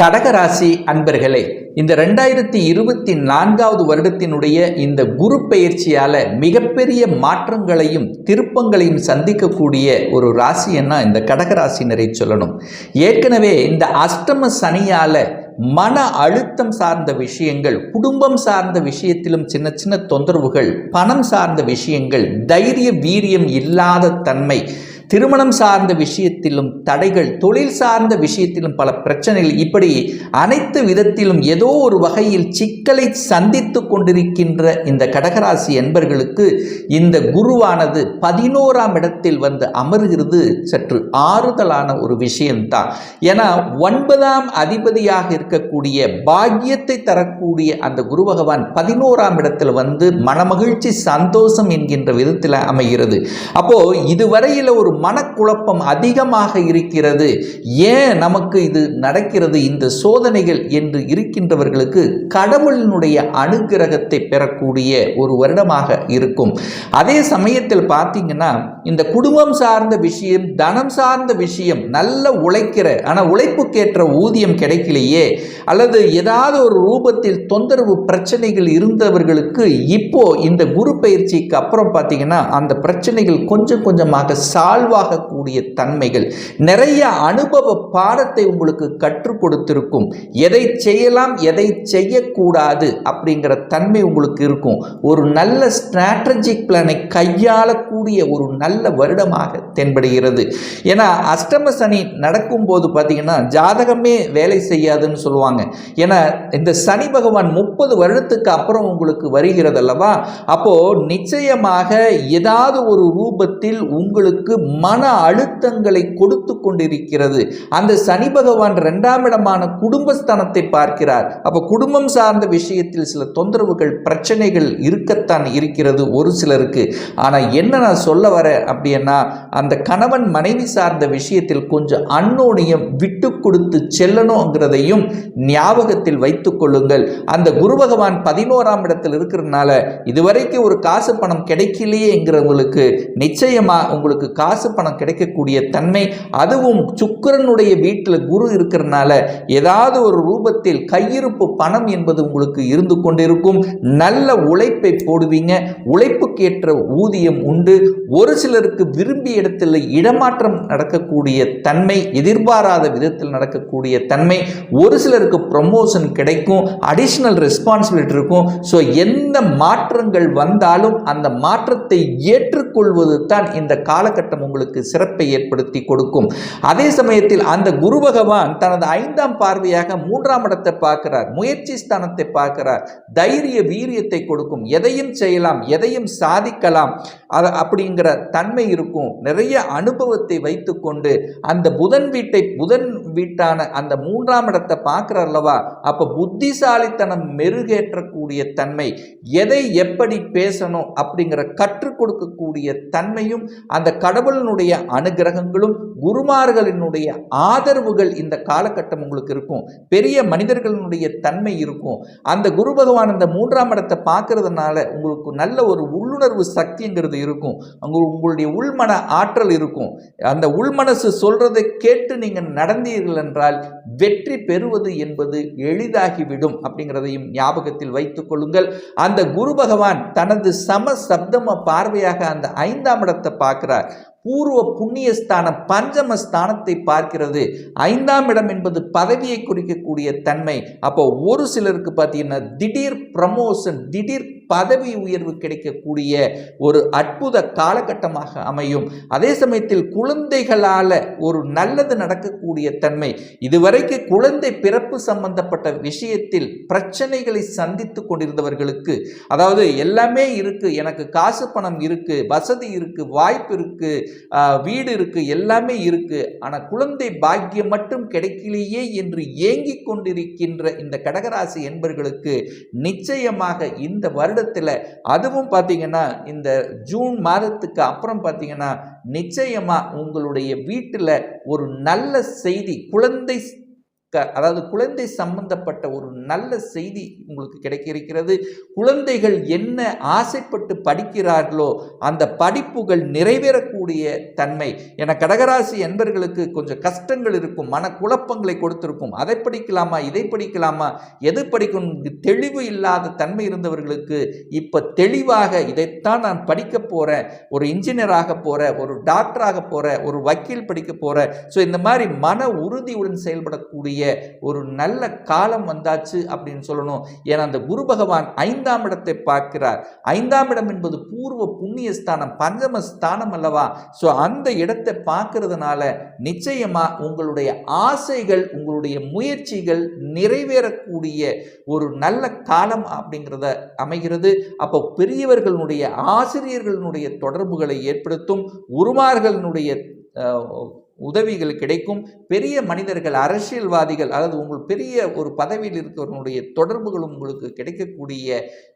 கடகராசி அன்பர்களே இந்த ரெண்டாயிரத்தி இருபத்தி நான்காவது வருடத்தினுடைய இந்த குரு பயிற்சியால் மிகப்பெரிய மாற்றங்களையும் திருப்பங்களையும் சந்திக்கக்கூடிய ஒரு ராசின்னா இந்த கடகராசினரை சொல்லணும். ஏற்கனவே இந்த அஷ்டம சனியால மன அழுத்தம் சார்ந்த விஷயங்கள் குடும்பம் சார்ந்த விஷயத்திலும் சின்ன சின்ன தொந்தரவுகள் பணம் சார்ந்த விஷயங்கள் தைரிய வீரியம் இல்லாத தன்மை திருமணம் சார்ந்த விஷயத்திலும் தடைகள் தொழில் சார்ந்த விஷயத்திலும் பல பிரச்சனைகள் இப்படி அனைத்து விதத்திலும் ஏதோ ஒரு வகையில் சிக்கலை சந்தித்து கொண்டிருக்கின்ற இந்த கடகராசி என்பர்களுக்கு இந்த குருவானது பதினோராம் இடத்தில் வந்து அமர்கிறது. சற்று ஆறுதலான ஒரு விஷயம்தான். ஏன்னா ஒன்பதாம் அதிபதியாக இருக்கக்கூடிய பாக்கியத்தை தரக்கூடிய அந்த குரு பகவான் பதினோராம் இடத்தில் வந்து மனமகிழ்ச்சி சந்தோஷம் என்கின்ற விதத்தில் அமைகிறது. அப்போ இதுவரையில் ஒரு மனக்குழப்பம் அதிகமாக இருக்கிறது. ஏன் நமக்கு இது நடக்கிறது? இந்த சோதனைகள் என்று இருக்கின்றவர்களுக்கு கடவுளினுடைய அனுகிரகத்தை பெறக்கூடிய ஒரு வருடமாக இருக்கும். அதே சமயத்தில் பார்த்தீங்கன்னா இந்த குடும்பம் சார்ந்த விஷயம் தனம் சார்ந்த விஷயம் நல்ல உழைக்கிற ஆனால் உழைப்புக்கேற்ற ஊதியம் கிடைக்கலையே அல்லது ஏதாவது ஒரு ரூபத்தில் தொந்தரவு பிரச்சனைகள் இருந்தவர்களுக்கு இப்போ இந்த குரு பயிற்சிக்கு அப்புறம் பார்த்தீங்கன்னா அந்த பிரச்சனைகள் கொஞ்சம் கொஞ்சமாக சால்வ் வாழ்வாகக்கூடிய தன்மைகள். நிறைய அனுபவ பாடத்தை உங்களுக்கு கற்றுக் கொடுத்திருக்கும். எதை செய்யலாம் எதை செய்யக்கூடாது அப்படிங்கிற தன்மை உங்களுக்கு இருக்கும். ஒரு நல்ல ஸ்ட்ராட்டஜிக் பிளானை கையாளக்கூடிய ஒரு நல்ல வருடமாக தென்படுகிறது. ஏன்னா அஷ்டம சனி நடக்கும்போது பார்த்தீங்கன்னா ஜாதகமே வேலை செய்யாதுன்னு சொல்லுவாங்க. ஏன்னா இந்த சனி பகவான் முப்பது வருடத்துக்கு அப்புறம் உங்களுக்கு வருகிறது அல்லவா அப்போ நிச்சயமாக ஏதாவது ஒரு ரூபத்தில் உங்களுக்கு மன அழுத்தங்களை கொடுத்து கொண்டிருக்கிறது. அந்த சனி பகவான் இரண்டாம் இடமான குடும்பஸ்தானத்தை பார்க்கிறார். அப்போ குடும்பம் சார்ந்த விஷயத்தில் சில தொந்தரவுகள் பிரச்சனைகள் இருக்கத்தான் இருக்கிறது ஒரு சிலருக்கு. ஆனால் என்ன நான் சொல்ல வரேன் அப்படின்னா அந்த கணவன் மனைவி சார்ந்த விஷயத்தில் கொஞ்சம் அன்னோனியம் விட்டு கொடுத்து செல்லணுங்கிறதையும் ஞாபகத்தில் வைத்துக் கொள்ளுங்கள். அந்த குரு பகவான் பதினோராம் இடத்தில் இருக்கிறதுனால இதுவரைக்கும் ஒரு காசு பணம் கிடைக்கலையேங்கிறவங்களுக்கு நிச்சயமா உங்களுக்கு காசு பணம் கிடைக்கக்கூடிய தன்மை அதுவும் சுக்கிரனுடைய வீட்டில் குரு இருக்கிறதுனால ஏதாவது ஒரு ரூபத்தில் கையிருப்பு பணம் என்பது உங்களுக்கு இருந்து கொண்டிருக்கும். நல்ல உழைப்பை போடுவீங்க. உழைப்புக்கேற்ற ஊதியம் உண்டு. ஒரு சிலருக்கு விரும்பிய இடத்தில் இடமாற்றம் நடக்கக்கூடிய தன்மை எதிர்பாராத விதத்தில் நடக்கக்கூடிய தன்மை ஒரு சிலருக்கு ப்ரமோஷன் கிடைக்கும் அடிஷ்னல் ரெஸ்பான்சிபிலிட்டி இருக்கும். ஸோ எந்த மாற்றங்கள் வந்தாலும் அந்த மாற்றத்தை ஏற்றுக்கொள்வது தான் இந்த காலகட்டம் உங்களுக்கு சிறப்பை ஏற்படுத்தி கொடுக்கும். அதே சமயத்தில் அந்த குரு பகவான் தனது ஐந்தாம் பார்வையாக மூன்றாம் இடத்தை பார்க்கிறார். முயற்சி ஸ்தானத்தை பார்க்கிறார். தைரிய வீரியத்தை கொடுக்கும். எதையும் செய்யலாம் எதையும் சாதிக்கலாம். அப்படிங்கிற தன்மை இருக்கும். நிறைய அனுபவத்தை வைத்துக்கொண்டு அந்த புதன் வீட்டை புதன் வீட்டான அந்த மூன்றாம் இடத்தை பார்க்கிறார் அல்லவா? அப்போ புத்திசாலித்தனம் மெருகேற்றக்கூடிய தன்மை எதை எப்படி பேசணும் அப்படிங்கிற கற்றுக் கொடுக்கக்கூடிய தன்மையும் அந்த கடவுள் கடவுளினுடைய அனுகிரகங்களும் குருமார்களினுடைய ஆதரவுகள் இந்த காலகட்டம் உங்களுக்கு இருக்கும். பெரிய மனிதர்களினுடைய தன்மை இருக்கும். அந்த குரு பகவான் அந்த மூன்றாம் இடத்தை பார்க்கறதுனால உங்களுக்கு நல்ல ஒரு உள்ளுணர்வு சக்திங்கிறது இருக்கும். அங்க உங்களுடைய உள்மன ஆற்றல் இருக்கும். அந்த உள்மனசு சொல்றதை கேட்டு நீங்கள் நடந்தீர்கள் என்றால் வெற்றி பெறுவது என்பது எளிதாகிவிடும் அப்படிங்கிறதையும் ஞாபகத்தில் வைத்துக் கொள்ளுங்கள். அந்த குரு பகவான் தனது சம சப்தம பார்வையாக அந்த ஐந்தாம் இடத்தை பார்க்கிறார். பூர்வ புண்ணியஸ்தானம் பஞ்சம ஸ்தானத்தை பார்க்கிறது. ஐந்தாம் இடம் என்பது பதவியை குறிக்கக்கூடிய தன்மை. அப்போ ஒரு சிலருக்கு பார்த்தீங்கன்னா திடீர் ப்ரமோஷன் திடீர் பதவி உயர்வு கிடைக்கக்கூடிய ஒரு அற்புத காலகட்டமாக அமையும். அதே சமயத்தில் குழந்தைகளால் ஒரு நல்லது நடக்கக்கூடிய தன்மை. இதுவரைக்கு குழந்தை பிறப்பு சம்பந்தப்பட்ட விஷயத்தில் பிரச்சனைகளை சந்தித்து கொண்டிருந்தவர்களுக்கு அதாவது எல்லாமே இருக்கு எனக்கு காசு பணம் இருக்கு வசதி இருக்கு வாய்ப்பு இருக்கு வீடு இருக்குது எல்லாமே இருக்குது ஆனால் குழந்தை பாக்கியம் மட்டும் கிடைக்கலையே என்று ஏங்கிக் கொண்டிருக்கின்ற இந்த கடகராசி என்பர்களுக்கு நிச்சயமாக இந்த வருடத்தில் அதுவும் பார்த்திங்கன்னா இந்த ஜூன் மாதத்துக்கு அப்புறம் பார்த்தீங்கன்னா நிச்சயமாக உங்களுடைய வீட்டில் ஒரு நல்ல செய்தி குழந்தை க அதாவது குழந்தை சம்பந்தப்பட்ட ஒரு நல்ல செய்தி உங்களுக்கு கிடைக்க இருக்கிறது குழந்தைகள் என்ன ஆசைப்பட்டு படிக்கிறார்களோ அந்த படிப்புகள் நிறைவேறக்கூடிய தன்மை. என கடகராசி என்பர்களுக்கு கொஞ்சம் கஷ்டங்கள் இருக்கும் மனக்குழப்பங்களை கொடுத்திருக்கும். அதை படிக்கலாமா இதை படிக்கலாமா எது படிக்கணும் தெளிவு இல்லாத தன்மை இருந்தவர்களுக்கு இப்போ தெளிவாக இதைத்தான் நான் படிக்க போகிறேன் ஒரு இன்ஜினியராக போகிறேன் ஒரு டாக்டராக போகிறேன் ஒரு வக்கீல் படிக்க போகிறேன் ஸோ இந்த மாதிரி மன உறுதியுடன் செயல்படக்கூடிய ஒரு நல்ல காலம் வந்தாச்சு அப்படின்னு சொல்லணும். ஏன்னா அந்த குரு பகவான் ஐந்தாம் இடத்தை பார்க்கிறார். ஐந்தாம் இடம் என்பது பூர்வ புண்ணிய ஸ்தானம் பஞ்சம ஸ்தானம் அல்லவா? ஸோ அந்த இடத்தை பார்க்கறதுனால நிச்சயமா உங்களுடைய ஆசைகள் உங்களுடைய முயற்சிகள் நிறைவேறக்கூடிய ஒரு நல்ல காலம் அப்படிங்கிறத அமைகிறது. அப்போ பெரியவர்களுடைய ஆசிரியர்களுடைய தொடர்புகளை ஏற்படுத்தும் உருமார்களுடைய உதவிகள் கிடைக்கும். பெரிய மனிதர்கள் அரசியல்வாதிகள் அல்லது உங்கள் பெரிய ஒரு பதவியில் இருக்கிறவனுடைய தொடர்புகளும் உங்களுக்கு கிடைக்கக்கூடிய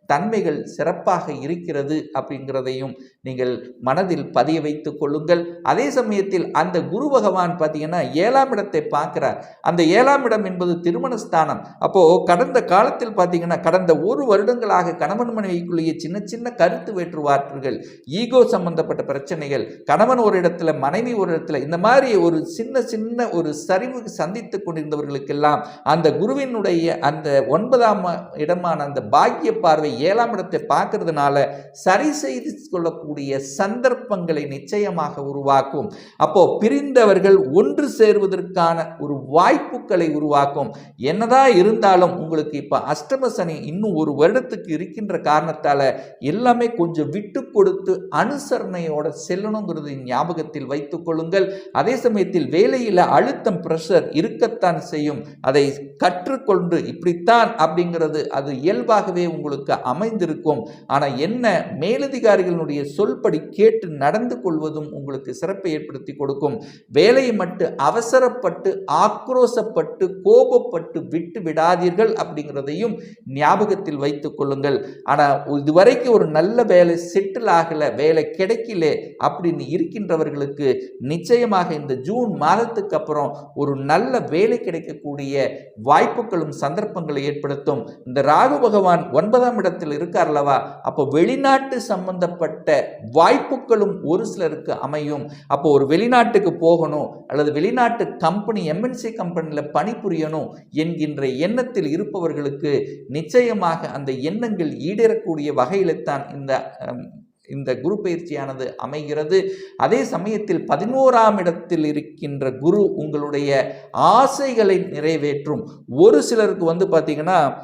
தன்மைகள் சிறப்பாக இருக்கிறது அப்படிங்கிறதையும் நீங்கள் மனதில் பதிய வைத்து கொள்ளுங்கள். அதே சமயத்தில் அந்த குரு பகவான் பார்த்தீங்கன்னா ஏழாம் இடத்தை பார்க்கிறார். அந்த ஏழாம் இடம் என்பது திருமணஸ்தானம். அப்போ கடந்த காலத்தில் பார்த்தீங்கன்னா கடந்த ஒரு வருடங்களாக கணவன் மனைவிக்குள்ளேயே சின்ன சின்ன கருத்து வேற்றுவார்கள் ஈகோ சம்பந்தப்பட்ட பிரச்சனைகள் கணவன் ஒரு இடத்துல மனைவி ஒரு இடத்துல இந்த மாதிரி ஒரு சின்ன சின்ன ஒரு சரிவு சந்தித்து கொண்டிருந்தவர்களுக்கெல்லாம் அந்த குருவினுடைய அந்த ஒன்பதாம் இடமான அந்த பாக்கிய பார்வை ஏழாம் இடத்தை பார்க்கறதுனால சரி செய்து கொள்ளக்கூடிய சந்தர்ப்பங்களை நிச்சயமாக உருவாக்கும். அப்போ பிரிந்தவர்கள் ஒன்று சேர்வதற்கான ஒரு வாய்ப்புகளை உருவாக்கும். என்னதான் இருந்தாலும் உங்களுக்கு இப்போ அஷ்டம சனி இன்னும் ஒரு வருடத்துக்கு இருக்கின்ற காரணத்தால எல்லாமே கொஞ்சம் விட்டு கொடுத்து அனுசரணையோட செல்லணுங்கிறது ஞாபகத்தில் வைத்துக் கொள்ளுங்கள். அதே சமயத்தில் வேலையில் அழுத்தம் ப்ரெஷர் இருக்கத்தான் செய்யும். அதை கற்றுக்கொண்டு இப்படித்தான் அப்படிங்கிறது அது இயல்பாகவே உங்களுக்கு அமைந்திருக்கும். ஆனால் என்ன மேலதிகாரிகளுடைய சொல்படி கேட்டு நடந்து கொள்வதும் உங்களுக்கு சிறப்பை ஏற்படுத்தி கொடுக்கும். வேலையை மட்டும் அவசரப்பட்டு ஆக்ரோசப்பட்டு கோபப்பட்டு விட்டு விடாதீர்கள் அப்படிங்கிறதையும் ஞாபகத்தில் வைத்துக் கொள்ளுங்கள். ஆனால் இதுவரைக்கும் ஒரு நல்ல வேலை செட்டில் ஆகலை வேலை கிடைக்கல அப்படின்னு இருக்கின்றவர்களுக்கு நிச்சயமாக இந்த ஜூன் மாதத்துக்கு அப்புறம் ஒரு நல்ல வேலை கிடைக்கக்கூடிய வாய்ப்புகளும் சந்தர்ப்பங்களை ஏற்படுத்தும். இந்த ராகு பகவான் ஒன்பதாம் இடத்தில் இருக்கார் அல்லவா அப்போ வெளிநாட்டு சம்பந்தப்பட்ட வாய்ப்புகளும் ஒரு சிலருக்கு அமையும். அப்போ ஒரு வெளிநாட்டுக்கு போகணும் அல்லது வெளிநாட்டு கம்பெனி எம்என்சி கம்பெனியில் பணிபுரியணும் என்கின்ற எண்ணத்தில் இருப்பவர்களுக்கு நிச்சயமாக அந்த எண்ணங்கள் ஈடேறக்கூடிய வகையில்தான் இந்த இந்த குரு பயிற்சியானது அமைகிறது. அதே சமயத்தில் பதினோராம் இடத்தில் இருக்கின்ற குரு உங்களுடைய ஆசைகளை நிறைவேற்றும். ஒரு சிலருக்கு வந்து பார்த்தீங்கன்னா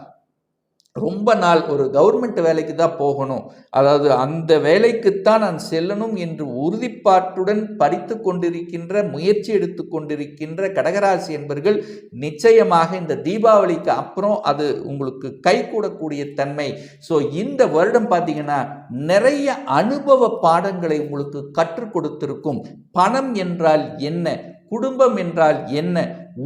ரொம்ப நாள் ஒரு கவர்மெண்ட் வேலைக்கு தான் போகணும். அதாவது அந்த வேலைக்குத்தான் நான் செல்லணும் என்று உறுதிப்பாட்டுடன் படித்து கொண்டிருக்கின்ற முயற்சி எடுத்து கொண்டிருக்கின்ற கடகராசி என்பர்கள் நிச்சயமாக இந்த தீபாவளிக்கு அப்புறம் அது உங்களுக்கு கைகூடக்கூடிய தன்மை. ஸோ இந்த வருடம் பார்த்தீங்கன்னா நிறைய அனுபவ பாடங்களை உங்களுக்கு கற்றுக் கொடுத்திருக்கும். பணம் என்றால் என்ன? குடும்பம் என்றால் என்ன?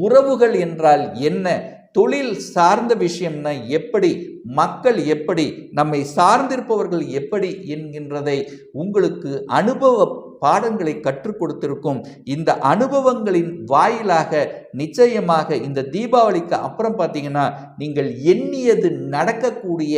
உறவுகள் என்றால் என்ன? தொழில் சார்ந்த விஷயம்னா எப்படி மக்கள் எப்படி நம்மை சார்ந்திருப்பவர்கள் எப்படி என்கின்றதை உங்களுக்கு அனுபவ பாடங்களை கற்றுக் கொடுத்திருக்கும். இந்த அனுபவங்களின் வாயிலாக நிச்சயமாக இந்த தீபாவளிக்கு அப்புறம் பார்த்தீங்கன்னா நீங்கள் எண்ணியது நடக்கக்கூடிய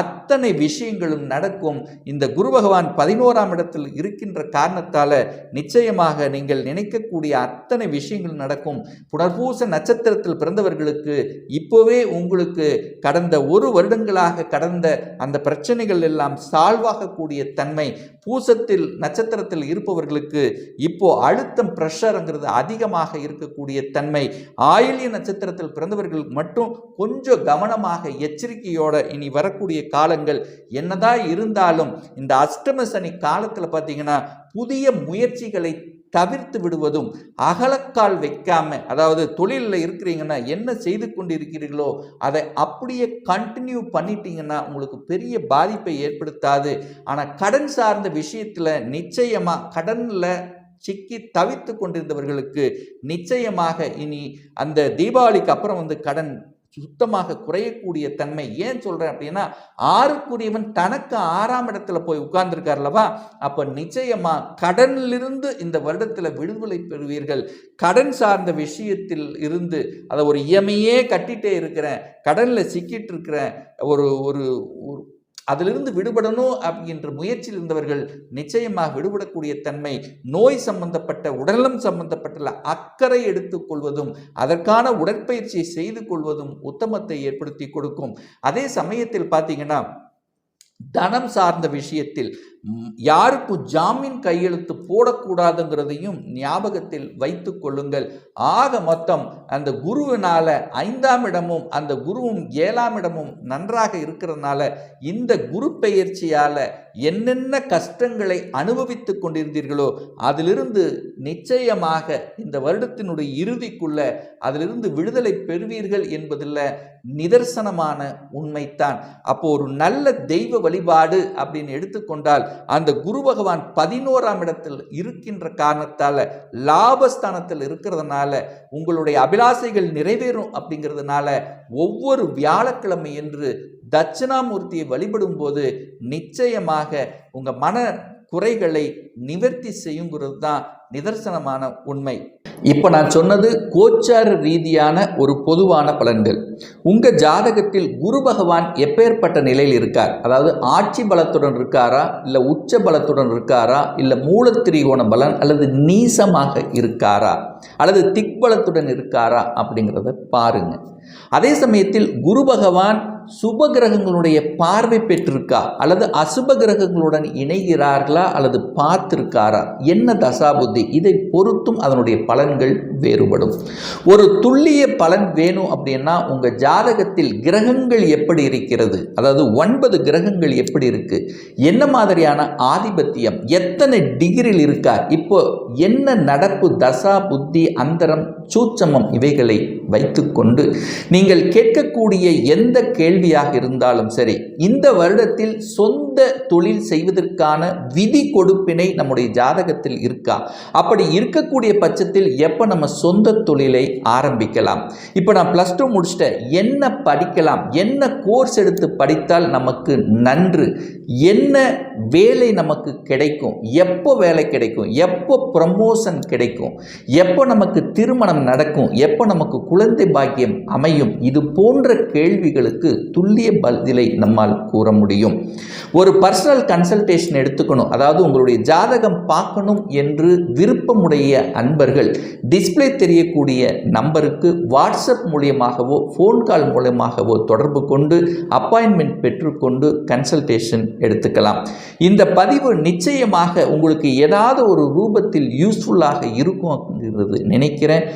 அத்தனை விஷயங்களும் நடக்கும். இந்த குரு பகவான் பதினோராம் இடத்தில் இருக்கின்ற காரணத்தால் நிச்சயமாக நீங்கள் நினைக்கக்கூடிய அத்தனை விஷயங்கள் நடக்கும். புனர்பூச நட்சத்திரத்தில் பிறந்தவர்களுக்கு இப்போவே உங்களுக்கு கடந்த ஒரு வருடங்களாக கடந்த அந்த பிரச்சனைகள் எல்லாம் சால்வாகக்கூடிய தன்மை. பூசத்தில் நட்சத்திரத்தில் இருப்பவர்களுக்கு இப்போ அழுத்தம் ப்ரெஷருங்கிறது அதிகமாக இருக்கக்கூடிய தன்மை. ஆயில்ய நட்சத்திரத்தில் பிறந்தவர்கள் மட்டும் கொஞ்சம் கவனமாக எச்சரிக்கையோட இனி வரக்கூடிய காலங்கள் என்னதான் இருந்தாலும் இந்த அஷ்டம சனி காலத்தில் பார்த்தீங்கன்னா புதிய முயற்சிகளை தவிர்த்து விடுவதும் அகலக்கால் வைக்காம அதாவது தொழிலில் இருக்கிறீங்கன்னா என்ன செய்து கொண்டிருக்கிறீர்களோ அதை அப்படியே கண்டினியூ பண்ணிட்டீங்கன்னா உங்களுக்கு பெரிய பாதிப்பை ஏற்படுத்தாது. ஆனால் கடன் சார்ந்த விஷயத்தில் நிச்சயமாக கடனில் சிக்கி தவித்து கொண்டிருந்தவர்களுக்கு நிச்சயமாக இனி அந்த தீபாவளிக்கு அப்புறம் வந்து கடன் சுத்தமாக குறையக்கூடிய தன்மை. ஏன் சொல்கிறேன் அப்படின்னா ஆறுக்குரியவன் தனக்கு ஆறாம் இடத்துல போய் உட்கார்ந்துருக்கார்லவா அப்போ நிச்சயமாக கடனிலிருந்து இந்த வருடத்தில் விடுதலை பெறுவீர்கள். கடன் சார்ந்த விஷயத்தில் இருந்து அதை ஒரு இயமையே கட்டிகிட்டே இருக்கிறேன். கடனில் சிக்கிட்டு இருக்கிறேன். ஒரு ஒரு அதிலிருந்து விடுபடணும் அப்படின்ற முயற்சியில் இருந்தவர்கள் நிச்சயமாக விடுபடக்கூடிய தன்மை நோய் சம்பந்தப்பட்ட உடலம் சம்பந்தப்பட்ட அக்கறை எடுத்துக்கொள்வதும் அதற்கான உடற்பயிற்சியை செய்து கொள்வதும் உத்தமத்தை ஏற்படுத்தி கொடுக்கும். அதே சமயத்தில் பார்த்தீங்கன்னா தனம் சார்ந்த விஷயத்தில் யாருக்கும் ஜாமீன் கையெழுத்து போடக்கூடாதுங்கிறதையும் ஞாபகத்தில் வைத்து கொள்ளுங்கள். ஆக மொத்தம் அந்த குருவினால ஐந்தாம் இடமும் அந்த குருவும் ஏழாம் இடமும் நன்றாக இருக்கிறதுனால இந்த குரு பெயர்ச்சியால் என்னென்ன கஷ்டங்களை அனுபவித்து கொண்டிருந்தீர்களோ அதிலிருந்து நிச்சயமாக இந்த வருடத்தினுடைய இறுதிக்குள்ள அதிலிருந்து விடுதலை பெறுவீர்கள் என்பதில் நிதர்சனமான உண்மைத்தான் அப்போ ஒரு நல்ல தெய்வ வழிபாடு அப்படின்னு எடுத்துக்கொண்டால் அந்த குரு பகவான் பதினோராம் இடத்தில் இருக்கின்ற காரணத்தால் லாபஸ்தானத்தில் இருக்கிறதுனால உங்களுடைய அபிலாசைகள் நிறைவேறும் அப்படிங்கிறதுனால ஒவ்வொரு வியாழக்கிழமை என்று தட்சிணாமூர்த்தியை வழிபடும் போது நிச்சயமாக உங்கள் மன குறைகளை நிவர்த்தி செய்யுங்கிறது தான் நிதர்சனமான உண்மை. இப்போ நான் சொன்னது கோச்சார ரீதியான ஒரு பொதுவான பலன்கள். உங்கள் ஜாதகத்தில் குரு பகவான் எப்பேற்பட்ட நிலையில் இருக்கார்? அதாவது ஆட்சி பலத்துடன் இருக்காரா? இல்லை உச்ச பலத்துடன் இருக்காரா? இல்லை மூலத்திரிகோண பலன் அல்லது நீசமாக இருக்காரா? அல்லது திக்பலத்துடன் இருக்காரா? அப்படிங்கிறத பாருங்கள் அதே சமயத்தில் குரு பகவான் சுப கிரகங்களுடைய பார்வை பெற்றிருக்கா? அல்லது அசுப கிரகங்களுடன் இணைகிறார்களா? அல்லது பார்த்திருக்காரா? என்ன தசாபுத்தி? இதை பொறுத்தும் அதனுடைய பலன்கள் வேறுபடும். ஒரு துல்லிய பலன் வேணும் அப்படின்னா உங்கள் ஜாதகத்தில் கிரகங்கள் எப்படி இருக்கிறது? அதாவது ஒன்பது கிரகங்கள் எப்படி இருக்கு? என்ன மாதிரியான ஆதிபத்தியம்? எத்தனை டிகிரியில் இருக்கார்? இப்போ என்ன நடப்பு தசா புத்தி அந்தரம் சூட்சமம் இவைகளை வைத்துக்கொண்டு நீங்கள் கேட்கக்கூடிய எந்த கேள்வியாக இருந்தாலும் சரி இந்த வருடத்தில் சொந்த தொழில் செய்வதற்கான விதி கொடுப்பினை நம்முடைய ஜாதகத்தில் இருக்கா? அப்படி இருக்கக்கூடிய பட்சத்தில் எப்போ நம்ம சொந்த தொழிலை ஆரம்பிக்கலாம்? இப்போ நான் ப்ளஸ் டூ முடிச்சுட்டேன். என்ன படிக்கலாம்? என்ன கோர்ஸ் எடுத்து படித்தால் நமக்கு நன்று? என்ன வேலை நமக்கு கிடைக்கும்? எப்போ வேலை கிடைக்கும்? எப்போ ப்ரமோஷன் கிடைக்கும்? எப்போ நமக்கு திருமணம் நடக்கும்? எப்போ நமக்கு குழந்தை பாக்கியம் அமையும்? இது போன்ற கேள்விகளுக்கு துல்லிய பதிலை நம்மால் கூற முடியும். ஒரு பர்சனல் கன்சல்டேஷன் எடுத்துக்கணும். அதாவது உங்களுடைய ஜாதகம் பார்க்கணும் என்று விருப்பமுடைய அன்பர்கள் டிஸ்ப்ளே தெரியக்கூடிய நம்பருக்கு வாட்ஸ்அப் மூலியமாகவோ ஃபோன் கால் மூலியமாகவோ தொடர்பு கொண்டு அப்பாயின்மெண்ட் பெற்றுக்கொண்டு கன்சல்டேஷன் எடுத்துக்கலாம். இந்த பதிவு நிச்சயமாக உங்களுக்கு ஏதாவது ஒரு ரூபத்தில் யூஸ்ஃபுல்லாக இருக்கும் நினைக்கிறேன்.